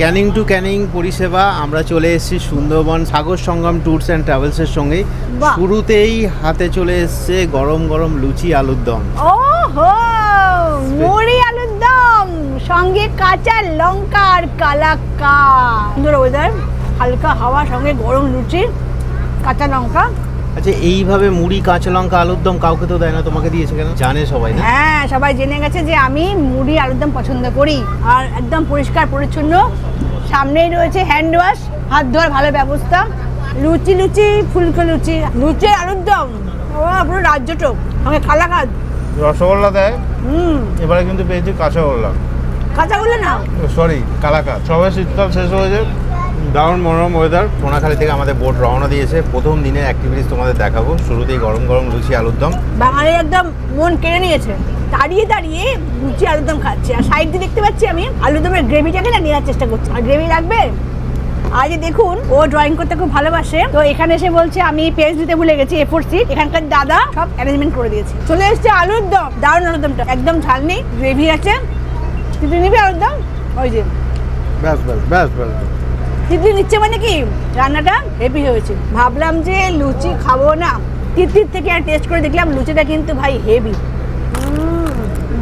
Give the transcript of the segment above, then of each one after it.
Canning two Canning পরিষেবা আমরা চলে এসেছি সুন্দরবন সাগর সঙ্গম ট্যুরস অ্যান্ড ট্রাভেলসের সঙ্গে। শুরুতেই হাতে চলে এসছে গরম গরম লুচি আলুর দম। ও হো মুড়ি আলুর দম সঙ্গে কাঁচা লঙ্কা আর কালাকা সুন্দর ওয়েদার হালকা হাওয়া সঙ্গে গরম লুচি কাঁচা লঙ্কা। আচ্ছা এইভাবে মুড়ি কাঁচা লঙ্কা আলুর দম কাউকে তো দেয় না তোমাকে দিয়েছে কেন? জানে সবাই না? হ্যাঁ সবাই জেনে গেছে যে আমি মুড়ি আলুর দম পছন্দ করি। আর একদম পরিষ্কার পরিচ্ছন্ন। সামনেই রয়েছে হ্যান্ড ওয়াশ হাত ধোয়ার ভালো ব্যবস্থা। লুচি লুচি ফুলকো লুচি লুচি আলুর দম। ও পুরো রাজ্যটক সঙ্গে কালাকাদ রসগোল্লা দেয়? হুম। এবারে কিন্তু পেয়েছি কাঁচাগোল্লা। কাঁচাগোল্লা না? সরি কালাকাত সবাই শীতকাল শেষ হয়েছে দারুণ মনোরম ওয়েদার কোনাখালী থেকে আমাদের বোট রওনা দিয়েছে। প্রথম দিনের অ্যাক্টিভিটিস তোমাদের দেখাবো। শুরুতেই গরম গরম লুচি আলুর দম। বাঙালি একদম মন কেড়ে নিয়েছে। দাঁড়িয়ে দাঁড়িয়ে লুচি আলুদম খাচ্ছে। আর সাইড দিয়ে দেখতে পাচ্ছি আমি আলুদমের গ্রেভিটাকে না নেওয়ার চেষ্টা করছি। আর গ্রেভি লাগবে? আজ দেখুন ও ড্রয়িং করতে খুব ভালোবাসে। তো এখানে এসে বলছে আমি পেজ দিতে ভুলে গেছি এ ফোর সিট এখানকার দাদা সব অ্যারেঞ্জমেন্ট করে দিয়েছে। চলে এসছে আলুর দম। দারুণ আলুর দমটা। একদম ঝাল নেই গ্রেভি আছে। তুই নিবি আলুর দম? ওই যে। ব্যাস ব্যাস ব্যাস ব্যাস। তিতলি নিচ্ছে মানে কি? রান্নাটা হেভি হয়েছে। ভাবলাম যে লুচি খাব না। তিতলির থেকে আর টেস্ট করে দেখলাম লুচিটা কিন্তু ভাই হেভি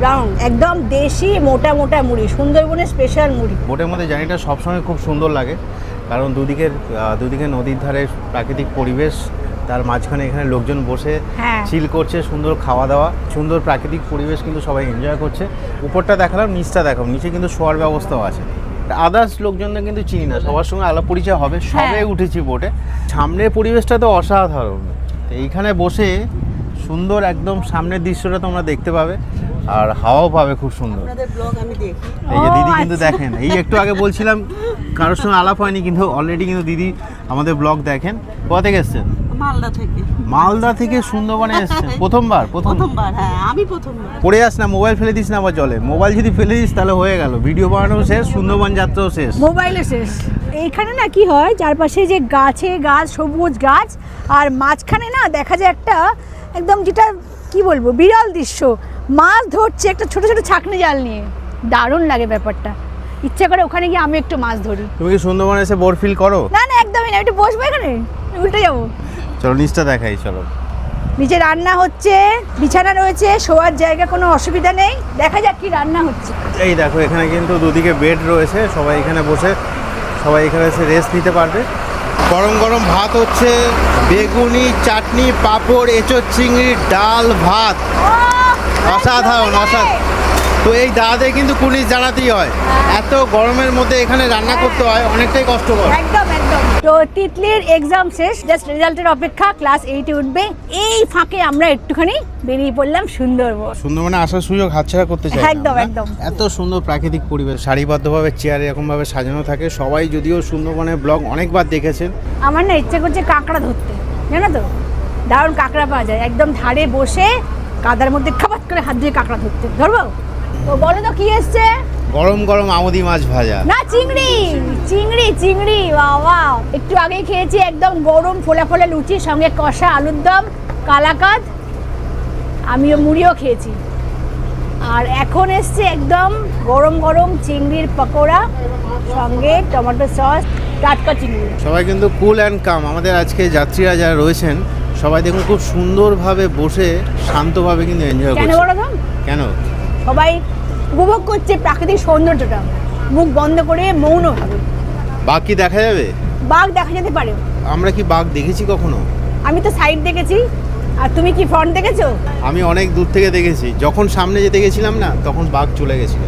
ব্রাউন একদম দেশি মোটা মোটা মুড়ি সুন্দরবনের স্পেশাল মুড়ি। বোটের মধ্যে জার্নিটা সবসময় খুব সুন্দর লাগে কারণ দুদিকের দুদিকে নদীর ধারে প্রাকৃতিক পরিবেশ তার মাঝখানে এখানে লোকজন বসে হ্যাঁ। চিল করছে সুন্দর খাওয়া দাওয়া সুন্দর প্রাকৃতিক পরিবেশ কিন্তু সবাই এনজয় করছে। উপরটা দেখালাম নিচটা দেখাম নিচে কিন্তু শোয়ার ব্যবস্থাও আছে। আদার্স লোকজনদের কিন্তু চিনি না সবার সঙ্গে আলাপ পরিচয় হবে সবে হ্যাঁ। উঠেছি বোটে সামনের পরিবেশটা তো অসাধারণ। এইখানে বসে সুন্দর একদম সামনের দৃশ্যটা তোমরা দেখতে পাবে আর হাওয়াও পাবে খুব সুন্দর। আপনাদের ব্লগ আমি দেখি। এই যে দিদি কিন্তু আচ্ছা। দেখেন এই একটু আগে বলছিলাম কারোর সঙ্গে আলাপ হয়নি কিন্তু অলরেডি কিন্তু দিদি আমাদের ব্লগ দেখেন। কোথা থেকে এসছেন? মালদা থেকে। মালদা থেকে সুন্দরবনে এসছেন? প্রথমবার প্রথম? প্রথমবার হ্যাঁ আমি প্রথমবার। পড়ে আস না মোবাইল ফেলে দিস না আবার জলে। মোবাইল যদি ফেলে দিস তাহলে হয়ে গেল। ভিডিও বানানো শেষ সুন্দরবন যাত্রাও শেষ। মোবাইলে শেষ। এইখানে না কি হয় চারপাশে যে গাছে গাছ সবুজ গাছ আর মাঝখানে না দেখা যায় একটা একদম যেটা কি বলব বিরল দৃশ্য। মাছ ধরছে একটা ছোট ছোট ছাকনি জাল নিয়ে। দারুণ লাগে ব্যাপারটা। ইচ্ছা করে ওখানে গিয়ে আমি একটু মাছ ধরি। তুমি কি সুন্দরবনে এসে বোর ফিল করো? না না একদমই না। একটু বসবো এখানে? উল্টে যাব। চলো নিচটা দেখাই চলো। নিচে রান্না হচ্ছে বিছানা রয়েছে শোয়ার জায়গা কোনো অসুবিধা নেই। দেখা যাক কি রান্না হচ্ছে। এই দেখো এখানে কিন্তু দুদিকে বেড রয়েছে সবাই এখানে বসে সবাই এখানে এসে রেস্ট নিতে পারবে। গরম গরম ভাত হচ্ছে বেগুনি চাটনি পাঁপড় এঁচোর চিংড়ি ডাল ভাত। অসাধারণ অসাধারণ তো এই দাদাদের কিন্তু পুলিশ জানাতেই হয়। এত গরমের মধ্যে এখানে রান্না করতে হয় অনেকটাই কষ্টকর। একদম তো তিতলির এক্সাম শেষ জাস্ট রেজাল্টের অপেক্ষা ক্লাস এইটে উঠবে। এই ফাঁকে আমরা একটুখানি বেরিয়ে পড়লাম সুন্দরবন। সুন্দরবনে আসার সুযোগ হাতছাড়া করতে চাই একদম, একদম। এত সুন্দর প্রাকৃতিক পরিবেশ সারিবদ্ধভাবে চেয়ার এরকমভাবে সাজানো থাকে। সবাই যদিও সুন্দরবনের ব্লগ অনেকবার দেখেছেন। আমার না ইচ্ছে করছে কাঁকড়া ধরতে জানো তো? দারুণ কাঁকড়া পাওয়া যায়। একদম ধারে বসে কাদার মধ্যে খাবাত করে হাত দিয়ে কাঁকড়া ধরতে। ধরবো? তো বলো তো কি এসছে? গরম গরম আমুদি মাছ ভাজা। না চিংড়ি চিংড়ি চিংড়ি বাবা। একটু আগে খেয়েছি একদম গরম ফোলা ফোলা লুচির সঙ্গে কষা আলুর দম কালাকাদ। আমিও মুড়িও খেয়েছি। আর এখন এসছে একদম গরম গরম চিংড়ির পকোড়া সঙ্গে টমেটো সস টাটকা চিংড়ি। সবাই কিন্তু কুল অ্যান্ড কাম। আমাদের আজকে যাত্রীরা যারা রয়েছেন সবাই দেখুন খুব সুন্দরভাবে বসে শান্তভাবে কিন্তু এনজয় কেন করছে। তো? কেন? সবাই উপভোগ করছে প্রাকৃতিক সৌন্দর্যটা। মুখ বন্ধ করে মৌনভাবে বাঘ কি দেখা যাবে? বাঘ দেখা যেতে পারে। আমরা কি বাঘ দেখেছি কখনো? আমি তো সাইড দেখেছি। আর তুমি কি ফ্রন্ট দেখেছ? আমি অনেক দূর থেকে দেখেছি। যখন সামনে যেতে গেছিলাম না তখন বাঘ চলে গেছিল।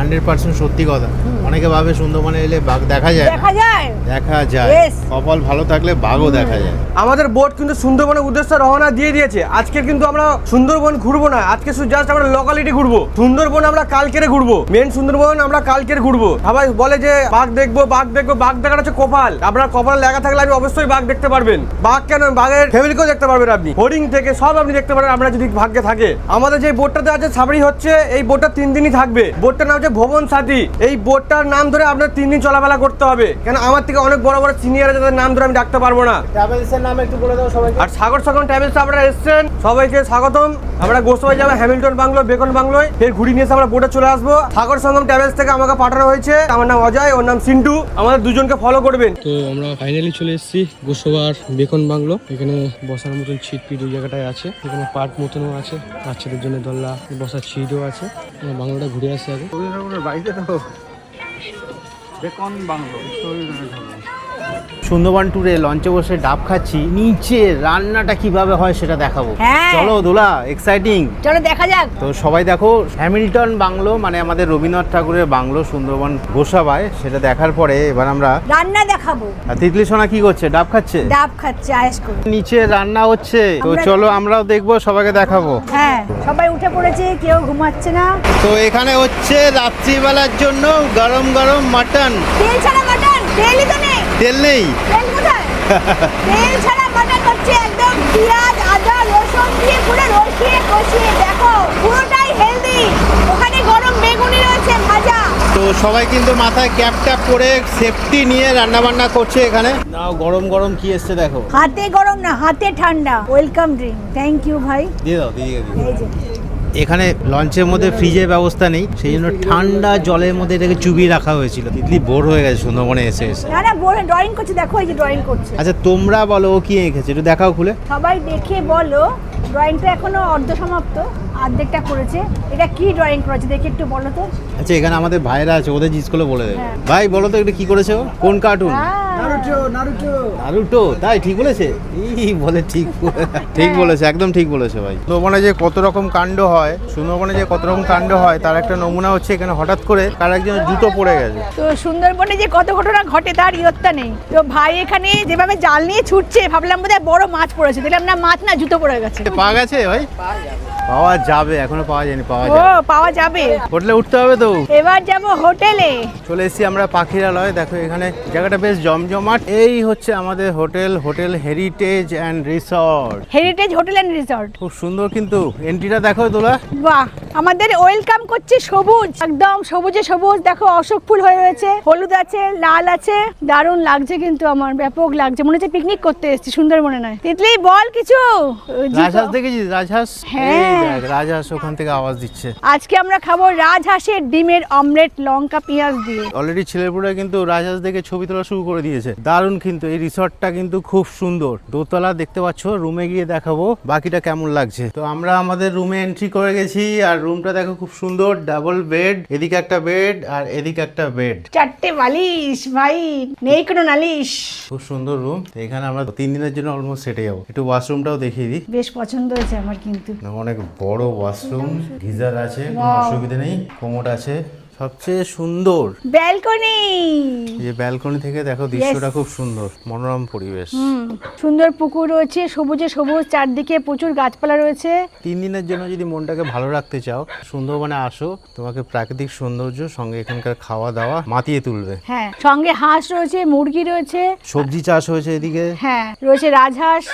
হান্ড্রেড পার্সেন্ট সত্যি কথা। অনেকে ভাবে সুন্দরবনে এলে বাঘ দেখা যায় দেখা যায়। দেখা যায়। কপাল ভালো থাকলে বাঘও দেখা যায়। আমাদের বোট কিন্তু সুন্দরবনের উদ্দেশ্যে রওনা দিয়ে দিয়েছে। আজকে কিন্তু আমরা সুন্দরবন ঘুরবো না। আজকে শুধু জাস্ট আমরা লোকালিটি ঘুরবো। সুন্দরবন আমরা কালকেরে ঘুরবো। মেন সুন্দরবন আমরা কালকের ঘুরবো। সবাই বলে যে বাঘ দেখব বাঘ দেখব বাঘ দেখার হচ্ছে কপাল। আপনার কপাল লেখা থাকলে আপনি অবশ্যই বাঘ দেখতে পারবেন। বাঘ কেন? বাঘের ফ্যামিলিকেও দেখতে পারবেন আপনি। হরিং থেকে সব আপনি দেখতে পারেন আপনার যদি ভাগ্যে থাকে। আমাদের যে বোটটাতে আছে সাবরি হচ্ছে এই বোটটা তিন দিনই থাকবে। বোটটার নাম হচ্ছে ভবন সাথী। এই বোর্ডটার নাম ধরে আপনার তিন দিন চলাফেরা করতে হবে। কেন আমার থেকে অনেক বড় বড় সিনিয়র তাদের নাম ধরে আমি ডাকতে পারব না। ট্রাভেলসের নাম একটু বলে দাও সবাইকে। আর সাগর সাগর ট্রাভেলস আপনারা এসেছেন সবাইকে স্বাগতম। আমরা গোসবাই যাব হ্যামিল্টন বাংলো বেকন বাংলোয়। ফের ঘুরি নিয়ে এসে আমরা বোটে চলে আসব। সাগর সঙ্গম ট্রাভেলস থেকে আমাকে পাঠানো হয়েছে। আমার নাম অজয় ওর নাম সিন্টু। আমাদের দুজনকে ফলো করবেন। তো আমরা ফাইনালি চলে এসেছি গোসবার বেকন বাংলো। এখানে বসার মতন ছিট পিট ওই জায়গাটায় আছে। এখানে পার্ক মতনও আছে। বাচ্চাদের জন্য দোল্লা বসার ছিটও আছে। বাংলোটা ঘুরে আসি আগে। বাড়িতে তো বেকন বাংলো সুন্দরবন ট্যুরে লঞ্চে বসে ডাব খাচ্ছি। নিচে রান্নাটা কীভাবে হয় সেটা দেখাবো। হ্যাঁ। চলো দোলা এক্সাইটিং চলো দেখা যাক। তো সবাই দেখো হ্যামিল্টন বাংলো মানে আমাদের রবীন্দ্রনাথ ঠাকুরের বাংলো সুন্দরবন গোসাবায় সেটা দেখার পরে এবার আমরা রান্না দেখাবো। আর তিতলি সোনা কি করছে? ডাব খাচ্ছে? ডাব খাচ্ছে আয়েস করে নিচে রান্না হচ্ছে। তো চলো আমরাও দেখব সবাইকে দেখাবো। হ্যাঁ সবাই উঠে পড়েছে কেউ ঘুমাচ্ছে না। তো এখানে হচ্ছে রাত্রিবেলার জন্য গরম গরম মাটন। তেল ছাড়া মাটন তেলই তো তেল নেই? তেল কোথায়? তেল ছাড়া মাটন হচ্ছে একদম পেঁয়াজ আদা রসুন দিয়ে পুরো রসিয়ে কষিয়ে দেখো পুরোটাই হেলদি ওখানে গরম বেগুনি রয়েছে ভাজা। তো সবাই কিন্তু মাথায় ক্যাপ ট্যাপ করে সেফটি নিয়ে রান্না বান্না করছে এখানে। নাও গরম গরম কি এসছে দেখো। হাতে গরম না হাতে ঠান্ডা। ওয়েলকাম ড্রিঙ্ক থ্যাংক ইউ ভাই। দিয়ে দাও দিয়ে দিও এখানে লঞ্চের মধ্যে ফ্রিজের ব্যবস্থা নেই সেই জন্য ঠান্ডা জলের মধ্যে এটাকে চুবিয়ে রাখা হয়েছিল। তিতলি বোর হয়ে গেছে সুন্দরবনে এসে এসে। না না বলে ড্রয়িং করছে দেখো এই যে ড্রয়িং করছে। আচ্ছা তোমরা বলো ও কি এঁকেছে একটু দেখাও খুলে। সবাই দেখে বলো ড্রয়িংটা এখনও অর্ধ সমাপ্ত অর্ধেকটা করেছে। এটা কি ড্রয়িং করেছে দেখে একটু বলো তো। আচ্ছা এখানে আমাদের ভাইরা আছে ওদের জিজ্ঞেস করলে বলে দেবে। হ্যাঁ। ভাই বলো তো এটা কি করেছে ও? কোন কার্টুন নারুটো তাই ঠিক বলেছে? ই বলে ঠিক। ঠিক বলেছে একদম ঠিক বলেছে ভাই। সুন্দরবনে যে কত রকম কাণ্ড হয় সুন্দরবনে যে কত রকম কাণ্ড হয় তার একটা নমুনা হচ্ছে এখানে হঠাৎ করে তার একজন জুতো পড়ে গেছে। তো সুন্দরবনে যে কত ঘটনা ঘটে তার ইয়ত্তা নেই। তো ভাই এখানে যেভাবে জাল নিয়ে ছুটছে ভাবলাম বোধহয় বড় মাছ পড়েছে। দেখলাম না মাছ না জুতো পড়ে গেছে। পাওয়া গেছে ভাই? পাওয়া যাবে এখনও পাওয়া যায়নি পাওয়া ও যাবে। পাওয়া যাবে। হোটেলে উঠতে হবে তো। এবার যাব হোটেলে। চলে এসেছি আমরা পাখিরালয়। দেখো এখানে জায়গাটা বেশ জমজমাট। এই হচ্ছে আমাদের hotel hotel heritage and resort heritage hotel and resort খুব সুন্দর কিন্তু। এন্ট্রিটা দেখো তোলা। বাহ। আমাদের ওয়েলকাম করছে সবুজ। একদম সবুজে সবুজ। দেখো অশোক ফুল হয়ে রয়েছে হলুদ আছে লাল আছে। দারুণ লাগছে কিন্তু আমার ব্যাপক লাগছে। মনে হচ্ছে পিকনিক করতে এসেছি সুন্দরবনে নয়। তিতলি বল কিছু। রাজহাঁস দেখেছিস? রাজহাঁস? হ্যাঁ। রাজহাঁস ওখান থেকে আওয়াজ দিচ্ছে। আজকে আমরা খাব রাজহাঁসের ডিমের অমলেট লঙ্কা পেঁয়াজ দিয়ে। অলরেডি ছেলেপুরা কিন্তু রাজহাঁস দেখে ছবি তোলা শুরু করে দিয়েছে। দারুণ কিন্তু এই রিসর্টটা কিন্তু খুব সুন্দর। দোতলা দেখতে পাচ্ছ রুমে গিয়ে দেখাবো বাকিটা কেমন লাগছে। তো আমরা আমাদের রুমে এন্ট্রি করে গেছি আর রুমটা দেখো খুব সুন্দর ডাবল বেড এদিকে একটা বেড আর এদিকে একটা বেড চারটে বালিশ ভাই নেই কোনো নালিশ। খুব সুন্দর রুম এখানে আমরা তিন দিনের জন্য অলমোস্ট সেটে যাব। একটু ওয়াশরুমটাও দেখিয়ে দিই। বেশ পছন্দ হয়েছে আমার কিন্তু। অনেক বড় ওয়াশরুম গিজার আছে কোনো অসুবিধা নেই কোমোট আছে। সবচেয়ে সুন্দর। ব্যালকনি। এই যে ব্যালকনি থেকে দেখো দৃশ্যটা খুব সুন্দর মনোরম পরিবেশ। সুন্দর পুকুর রয়েছে সবুজে সবুজ চারদিকে প্রচুর গাছপালা রয়েছে। তিন দিনের জন্য যদি মনটাকে ভালো রাখতে চাও সুন্দরবনে আসো তোমাকে প্রাকৃতিক সৌন্দর্য সঙ্গে এখানকার খাওয়া দাওয়া মাতিয়ে তুলবে। হ্যাঁ সঙ্গে হাঁস রয়েছে মুরগি রয়েছে। সবজি চাষ হয়েছে এদিকে। হ্যাঁ রয়েছে রাজহাঁস।